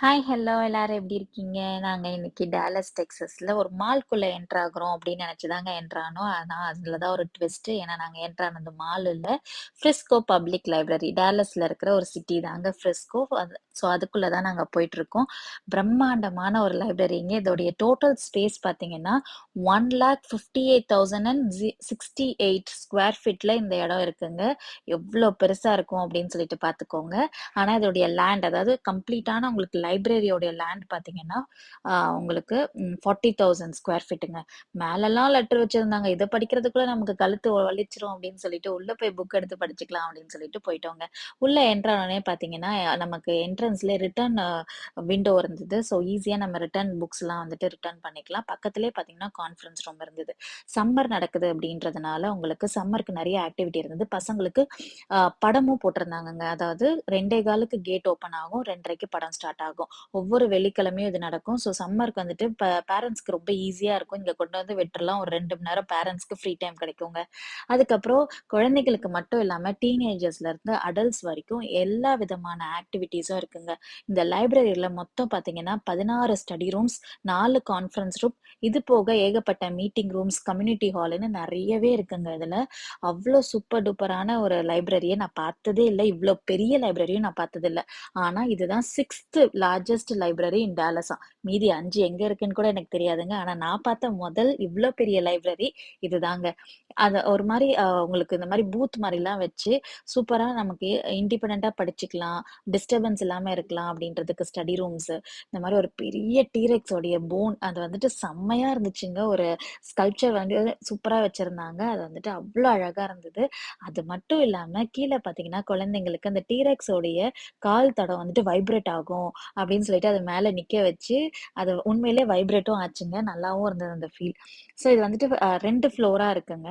Hi, hello எல்லாரும் எப்படி இருக்கீங்க? நாங்க இன்னைக்கு டேலஸ் டெக்ஸஸ்ல ஒரு மால்குள்ள என்டர் ஆகுறோம் அப்படின்னு நெனச்சு தாங்க என்டர் ஆனோம். ஆனா அதுல தான் ஒரு ட்விஸ்ட்டு. ஏன்னா நாங்க என்டர் ஆனது மால் இல்ல. ஃப்ரிஸ்கோ பப்ளிக் லைப்ரரி. டேலஸ்ல இருக்கிற ஒரு சிட்டி தாங்க ஃப்ரிஸ்கோ. அது ஸோ அதுக்குள்ள தான் நாங்க போயிட்டுருக்கோம். பிரம்மாண்டமான ஒரு லைப்ரரிங்க. இதோடைய டோட்டல் ஸ்பேஸ் பாத்தீங்கன்னா one lakh fifty eight thousand and sixty eight square ஃபீட்ல இந்த இடம் இருக்குங்க. எவ்வளோ பெருசா இருக்கும் அப்படின்னு சொல்லிட்டு பார்த்துக்கோங்க. ஆனா இதோடைய லேண்ட் அதாவது கம்ப்ளீட்டான உங்களுக்கு லைப்ரரியோடைய லேண்ட் பார்த்தீங்கன்னா, உங்களுக்கு ஃபார்ட்டி தௌசண்ட் ஸ்கொயர் ஃபீட்டுங்க. மேலலாம் லெட்டர் வச்சுருந்தாங்க இதை படிக்கிறதுக்குள்ளே நமக்கு கழுத்து வலிச்சிரும் அப்படின்னு சொல்லிட்டு, உள்ளே போய் புக் எடுத்து படிச்சுக்கலாம் அப்படின்னு சொல்லிட்டு போயிட்டோங்க. உள்ளே என்டர் பார்த்தீங்கன்னா, நமக்கு என்ட்ரன்ஸ்லேயே ரிட்டர்ன் விண்டோ இருந்தது. ஸோ ஈஸியாக நம்ம ரிட்டர்ன் புக்ஸ்லாம் வந்துட்டு ரிட்டர்ன் பண்ணிக்கலாம். பக்கத்துலேயே பார்த்தீங்கன்னா, கான்ஃபரன்ஸ் ரூம் இருந்தது. சம்மர் நடக்குது அப்படின்றதுனால உங்களுக்கு சம்மருக்கு நிறைய ஆக்டிவிட்டி இருந்தது. பசங்களுக்கு படமும் போட்டிருந்தாங்கங்க. அதாவது 2:15க்கு கேட் ஓப்பன் ஆகும். 2:30க்கு படம் ஸ்டார்ட் ஆகும். ஒவ்வொரு வெள்ளிக்கிழமையும் இது நடக்கும். ஸோ சம்மருக்கு வந்துட்டு ப பேரண்ட்ஸ்க்கு ரொம்ப ஈஸியா இருக்கும். இங்க கொண்டு வந்து விட்டுறலாம். ஒரு ரெண்டு மணி நேரம் பேரண்ட்ஸ்க்கு ஃப்ரீ டைம் கிடைக்குங்க. அதுக்கப்புறம் குழந்தைகளுக்கு மட்டும் இல்லாம டீனேஜர்ஸ்ல இருந்து அடல்ட்ஸ் வரைக்கும் எல்லா விதமான ஆக்டிவிட்டீஸும் இருக்குங்க. இந்த லைப்ரரியில மொத்தம் பார்த்தீங்கன்னா, 16 ஸ்டடி ரூம்ஸ், நாலு கான்ஃபரன்ஸ் ரூம், இது போக ஏகப்பட்ட மீட்டிங் ரூம்ஸ், கம்யூனிட்டி ஹால்ன்னு நிறையவே இருக்குங்க இதுல. அவ்வளோ சூப்பர் டூப்பரான ஒரு லைப்ரரிய நான் பார்த்ததே இல்ல. இவ்வளோ பெரிய லைப்ரரியும் நான் பார்த்ததில்ல. ஆனா இதுதான் 6த் லார்ஜஸ்ட் லைப்ரரி இன் டாலஸாம். மீதி அஞ்சு எங்க இருக்குன்னு கூட எனக்கு தெரியாதுங்க. ஆனா நான் பார்த்த முதல் இவ்வளோ பெரிய லைப்ரரி இதுதாங்க. அது ஒரு மாதிரி உங்களுக்கு இந்த மாதிரி பூத் மாதிரிலாம் வச்சு, சூப்பராக நமக்கு இண்டிபெண்ட்டாக படிச்சுக்கலாம். டிஸ்டர்பன்ஸ் இல்லாமல் இருக்கலாம் அப்படின்றதுக்கு ஸ்டடி ரூம்ஸ் இந்த மாதிரி ஒரு பெரிய டீரெக்ஸோடைய போன் அது வந்துட்டு செம்மையாக இருந்துச்சுங்க. ஒரு ஸ்கல்ப்சர் வந்து சூப்பராக வச்சுருந்தாங்க அது வந்துட்டு அவ்வளோ அழகாக இருந்தது. அது மட்டும் இல்லாமல் கீழே பார்த்தீங்கன்னா, குழந்தைங்களுக்கு அந்த டீரெக்ஸோடைய கால் தடம் வந்துட்டு வைப்ரேட் ஆகும் அப்படின்னு சொல்லிட்டு அது மேல நிக்க வச்சு, அது உண்மையிலேயே வைப்ரேட்டும் ஆச்சுங்க. நல்லாவும் இருந்தது அந்த ஃபீல். ஸோ இது வந்துட்டு அ 2 ஃப்ளோரா இருக்குங்க.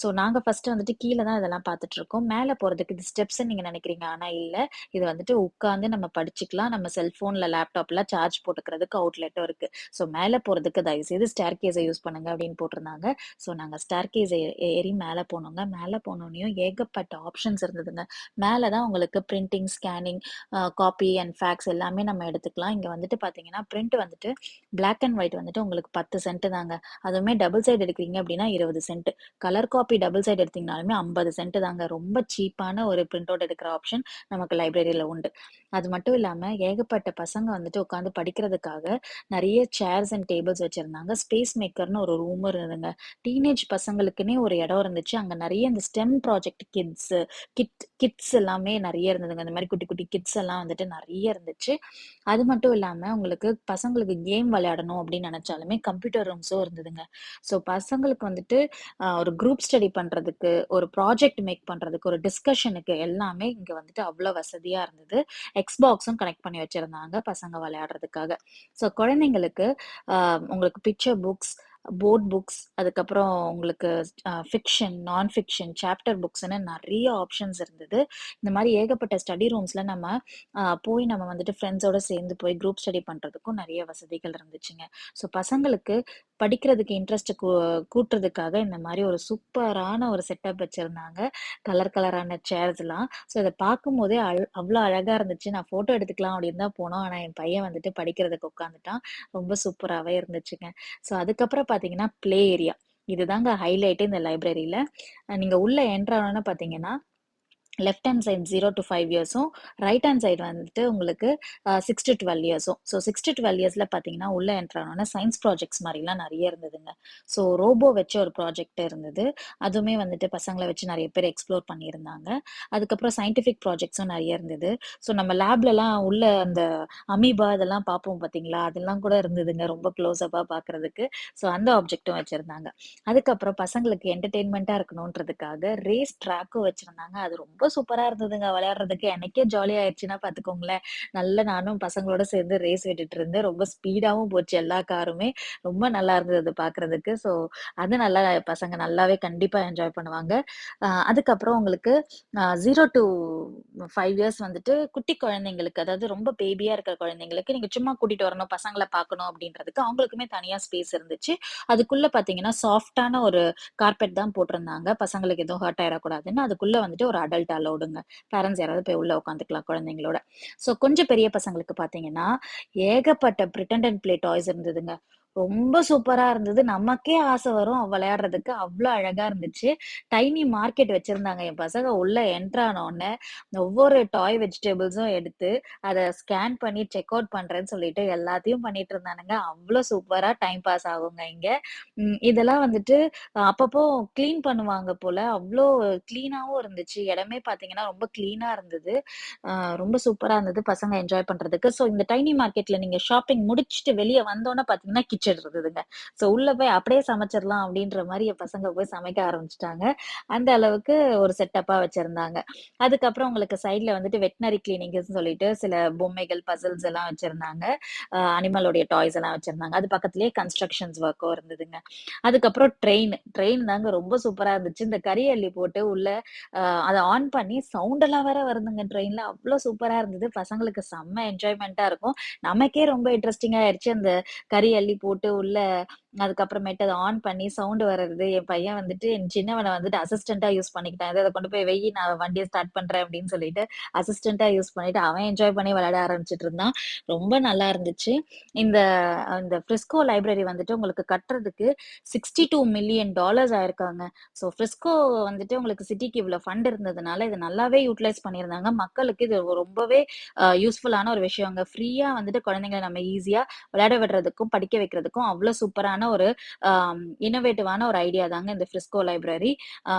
ஸோ நாங்க ஃபஸ்ட்டு வந்துட்டு கீழே தான் இதெல்லாம் பார்த்துட்டுருக்கோம். மேல போறதுக்கு இது ஸ்டெப்ஸ்ன்னு நீங்க நினைக்கிறீங்க ஆனா இல்ல. இது வந்துட்டு உட்காந்து நம்ம படிச்சுக்கலாம். நம்ம செல்ஃபோன்ல, லேப்டாப்ல சார்ஜ் போட்டுக்கிறதுக்கு அவுட்லெட்டும் இருக்கு. ஸோ மேல போறதுக்கு தயவுசெய்து ஸ்டேர்கேஸ யூஸ் பண்ணுங்க அப்படின்னு போட்டிருந்தாங்க. ஸோ நாங்க ஸ்டேர்கேஸ ஏ ஏறி மேல போனோங்க. மேல போனோன்னையும் ஏகப்பட்ட ஆப்ஷன்ஸ் இருந்ததுங்க. மேல தான் உங்களுக்கு printing, scanning, copy and fax எல்லாமே நம்ம எடுத்துக்கலாம். இங்கே வந்துட்டு பார்த்தீங்கன்னா, பிரிண்ட் வந்துட்டு பிளாக் அண்ட் ஒயிட் வந்துட்டு உங்களுக்கு 10 சென்ட் தாங்க. அதுவுமே டபுள் சைடு எடுக்கிறீங்க அப்படின்னா 20 cent. Colour copy double side எடுத்தீங்கனாலுமே 50 cent தாங்க. ரொம்ப சீப்பான ஒரு பிரிண்ட் அவுட் எடுக்கிற ஆப்ஷன் நமக்கு லைப்ரரியில் உண்டு. அது மட்டும் இல்லாமல் ஏகப்பட்ட பசங்க வந்துட்டு உட்காந்து படிக்கிறதுக்காக நிறைய சேர்ஸ் அண்ட் டேபிள்ஸ் வச்சுருந்தாங்க ஸ்பேஸ் மேக்கர்னு ஒரு ரூமும் இருந்ததுங்க. டீனேஜ் பசங்களுக்குன்னே ஒரு இடம் இருந்துச்சு. அங்கே நிறைய இந்த STEM project kits, kit kits எல்லாமே நிறைய இருந்ததுங்க. இந்த மாதிரி குட்டி குட்டி கிட்ஸ் எல்லாம் வந்துட்டு நிறைய இருந்துச்சு. அது மட்டும் இல்லாம உங்களுக்கு பசங்களுக்கு கேம் விளையாடணும் அப்படின்னு நினைச்சாலுமே கம்ப்யூட்டர் ரூம்ஸும் இருந்ததுங்க. ஸோ பசங்களுக்கு வந்துட்டு ஒரு குரூப் ஸ்டடி பண்றதுக்கு, ஒரு ப்ராஜெக்ட் மேக் பண்றதுக்கு, ஒரு டிஸ்கஷனுக்கு எல்லாமே இங்க வந்துட்டு அவ்வளோ வசதியா இருந்தது. எக்ஸ்பாக்ஸும் கனெக்ட் பண்ணி வச்சிருந்தாங்க பசங்க விளையாடுறதுக்காக. ஸோ குழந்தைங்களுக்கு உங்களுக்கு பிக்சர் புக்ஸ், போர்ட் புக்ஸ், அதுக்கப்புறம் உங்களுக்கு ஃபிக்ஷன், நான் ஃபிக்ஷன், சாப்டர் புக்ஸ்னு நிறைய ஆப்ஷன்ஸ் இருந்தது. இந்த மாதிரி ஏகப்பட்ட ஸ்டடி ரூம்ஸில் நம்ம போய் நம்ம வந்துட்டு ஃப்ரெண்ட்ஸோடு சேர்ந்து போய் குரூப் ஸ்டடி பண்ணுறதுக்கும் நிறைய வசதிகள் இருந்துச்சுங்க. ஸோ பசங்களுக்கு படிக்கிறதுக்கு இன்ட்ரெஸ்ட் கூ கூட்டுறதுக்காக இந்த மாதிரி ஒரு சூப்பரான ஒரு செட்டப் வச்சுருந்தாங்க கலர் கலரான சேர்ஸ்லாம். ஸோ இதை பார்க்கும்போதே அழ் அவ்வளோ அழகாக இருந்துச்சு. நான் ஃபோட்டோ எடுத்துக்கலாம் அப்படின்னு தான் போனோம். ஆனால் என் பையன் வந்துட்டு படிக்கிறதுக்கு உட்காந்துட்டான். ரொம்ப சூப்பராகவே இருந்துச்சுங்க. ஸோ அதுக்கப்புறம் பார்த்தீங்கன்னா, ப்ளே ஏரியா. இதுதாங்க ஹைலைட்டு இந்த லைப்ரரியில. நீங்கள் நீங்க உள்ள என்டர் பார்த்தீங்கன்னா, left hand side zero to five இயர்ஸும், right hand side வந்துட்டு உங்களுக்கு சிக்ஸ் டு டுவெல் இயர்ஸும். ஸோ சிக்ஸ் டு டுவெல் இயர்ஸில் பார்த்தீங்கன்னா, உள்ள என்ட்ரானோன்னா சயின்ஸ் ப்ராஜெக்ட்ஸ் மாதிரிலாம் நிறைய இருந்ததுங்க. ஸோ ரோபோ வச்சு ஒரு ப்ராஜெக்ட் இருந்தது. அதுவுமே வந்துட்டு பசங்களை வச்சு நிறைய பேர் எக்ஸ்ப்ளோர் பண்ணியிருந்தாங்க. அதுக்கப்புறம் சயின்டிஃபிக் ப்ராஜெக்ட்ஸும் நிறைய இருந்தது. ஸோ நம்ம லேப்லலாம் உள்ள அந்த அமீபா இதெல்லாம் பார்ப்போம் பார்த்தீங்களா? அதெல்லாம் கூட இருந்ததுங்க. ரொம்ப க்ளோஸப்பாக பார்க்குறதுக்கு பார்க்கறதுக்கு. ஸோ அந்த ஆப்ஜெக்ட்டும் வச்சுருந்தாங்க அதுக்கப்புறம் பசங்களுக்கு என்டர்டெயின்மெண்ட்டாக இருக்கணுன்றதுக்காக ரேஸ் ட்ராக்கும் வச்சுருந்தாங்க அது ரொம்ப ரொம்ப சூப்பரா இருந்ததுங்க விளையாடுறதுக்கு. எனக்கே ஜாலி ஆயிடுச்சுன்னா பார்த்துக்கோங்களேன். நல்லா நானும் பசங்களோட சேர்ந்து ரேஸ் விட்டுட்டு இருந்தேன். ரொம்ப ஸ்பீடாவும் போச்சு எல்லா காருமே. ரொம்ப நல்லா இருந்தது பாக்குறதுக்கு பார்க்கறதுக்கு. ஸோ அது நல்லா பசங்க நல்லாவே கண்டிப்பா என்ஜாய் பண்ணுவாங்க. அதுக்கப்புறம் உங்களுக்கு அ 0 டூ 5 இயர்ஸ் வந்துட்டு குட்டி குழந்தைங்களுக்கு, அதாவது ரொம்ப பேபியா இருக்கிற குழந்தைங்களுக்கு நீங்க சும்மா கூட்டிட்டு வரணும், பசங்களை பார்க்கணும் அப்படின்றதுக்கு அவங்களுக்குமே தனியா ஸ்பேஸ் இருந்துச்சு. அதுக்குள்ள பார்த்தீங்கன்னா, சாஃப்ட்டான ஒரு கார்பெட் தான் போட்டிருந்தாங்க. பசங்களுக்கு எதுவும் ஹர்ட் ஆயிடக்கூடாதுன்னு அதுக்குள்ள வந்துட்டு ஒரு அடல்ட் பேரண்ட் அலோடுங்க. பேரண்ட்ஸ் யாராவது போய் உள்ள உட்காந்துக்கலாம் குழந்தைங்களோட. ஸோ கொஞ்சம் பெரிய பசங்களுக்கு பார்த்தீங்கன்னா, ஏகப்பட்ட பிரிட்டன் அண்ட் பிளே டாய்ஸ் இருந்ததுங்க. ரொம்ப சூப்பரா இருந்தது. நமக்கே ஆசை வரும் விளையாடுறதுக்கு. அவ்வளோ அழகா இருந்துச்சு. டைனி மார்க்கெட் வச்சிருந்தாங்க. என் பசங்க உள்ள என்ட்ரான உடனே, ஒவ்வொரு டாய் வெஜிடபிள்ஸும் எடுத்து, அதை ஸ்கேன் பண்ணி செக் அவுட் பண்றேன்னு சொல்லிட்டு எல்லாத்தையும் பண்ணிட்டு இருந்தானுங்க. அவ்வளோ சூப்பரா டைம் பாஸ் ஆகுங்க இங்க. இதெல்லாம் வந்துட்டு அப்பப்போ கிளீன் பண்ணுவாங்க போல. அவ்வளோ கிளீனாகவும் இருந்துச்சு. இடமே பார்த்தீங்கன்னா, ரொம்ப கிளீனா இருந்தது. ரொம்ப சூப்பரா இருந்தது. பசங்க என்ஜாய் பண்றதுக்கு. ஸோ இந்த டைனி மார்க்கெட்ல நீங்க ஷாப்பிங் முடிச்சுட்டு வெளியே வந்தோன்னே பார்த்தீங்கன்னா, கிச்சன் இருந்ததுங்க. ஸோ உள்ள போய் அப்படியே சமைச்சிடலாம் அப்படின்ற மாதிரி என் பசங்க போய் சமைக்க ஆரம்பிச்சிட்டாங்க அந்த அளவுக்கு ஒரு செட்டப்பா வச்சிருந்தாங்க. அதுக்கப்புறம் உங்களுக்கு சைட்ல வந்துட்டு வெட்னரி கிளினிக்ஸ் சொல்லிட்டு சில பொம்மைகள், பசில்ஸ் எல்லாம் வச்சிருந்தாங்க. அ அனிமலோடைய டாய்ஸ் எல்லாம் வச்சிருந்தாங்க. அது பக்கத்துலயே கன்ஸ்ட்ரக்ஷன்ஸ் ஒர்க்கும் இருந்ததுங்க. அதுக்கப்புறம் ட்ரெயின். ட்ரெயின் தாங்க ரொம்ப சூப்பரா இருந்துச்சு. இந்த கறி அள்ளி போட்டு உள்ள அதை ஆன் பண்ணி சவுண்ட் எல்லாம் வேற வருதுங்க ட்ரெயின்ல. அவ்வளோ சூப்பரா இருந்தது. பசங்களுக்கு செம்ம என்ஜாய்மெண்ட்டா இருக்கும். நமக்கே ரொம்ப இன்ட்ரஸ்டிங்கா ஆயிடுச்சு அந்த கறி அள்ளி போட்டு போட்டு உள்ள அதுக்கப்புறமேட்டு அதை ஆன் பண்ணி சவுண்ட் வர்றது. என் பையன் வந்துட்டு என் சின்னவனை வந்துட்டு அசிஸ்டண்டா யூஸ் பண்ணிக்கிட்டான். அதை கொண்டு போய் வெயி நான் வண்டியை ஸ்டார்ட் பண்றேன்" அப்படின்னு சொல்லிட்டு அசிஸ்டண்டா யூஸ் பண்ணிட்டு அவன் என்ஜாய் பண்ணி விளையாட ஆரம்பிச்சிட்டு இருந்தான். ரொம்ப நல்லா இருந்துச்சு. இந்த இந்த ஃப்ரிஸ்கோ லைப்ரரி வந்துட்டு உங்களுக்கு கட்டுறதுக்கு $62,000,000 ஆயிருக்காங்க. ஸோ ஃப்ரிஸ்கோ வந்துட்டு உங்களுக்கு சிட்டிக்கு இவ்வளோ ஃபண்ட் இருந்ததுனால, இதை நல்லாவே யூட்டிலைஸ் பண்ணியிருந்தாங்க. மக்களுக்கு இது ரொம்பவே யூஸ்ஃபுல்லான ஒரு விஷயங்க. ஃப்ரீயா வந்துட்டு குழந்தைங்கள நம்ம ஈஸியா விளையாட விடுறதுக்கும், படிக்க வைக்கிறதுக்கும் அவ்வளோ சூப்பரான ஒரு இன்னோவேட்டிவான ஒரு ஐடியா தாங்க இந்த ஃப்ரிஸ்கோ லைப்ரரி.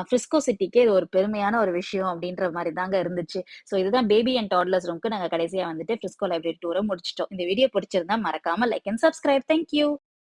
ஃப்ரிஸ்கோ சிட்டிக்கு இது ஒரு பெருமையான ஒரு விஷயம் அப்படின்ற மாதிரி தாங்க இருந்துச்சு. ஸோ இதுதான் பேபி அண்ட் டாட்லர்ஸ் ரூம்க்கு நாங்க கடைசியா வந்துட்டு ஃப்ரிஸ்கோ லைப்ரரி டூரை முடிச்சிட்டோம் இந்த வீடியோ பிடிச்சிருந்தா மறக்காம like and subscribe. Thank you.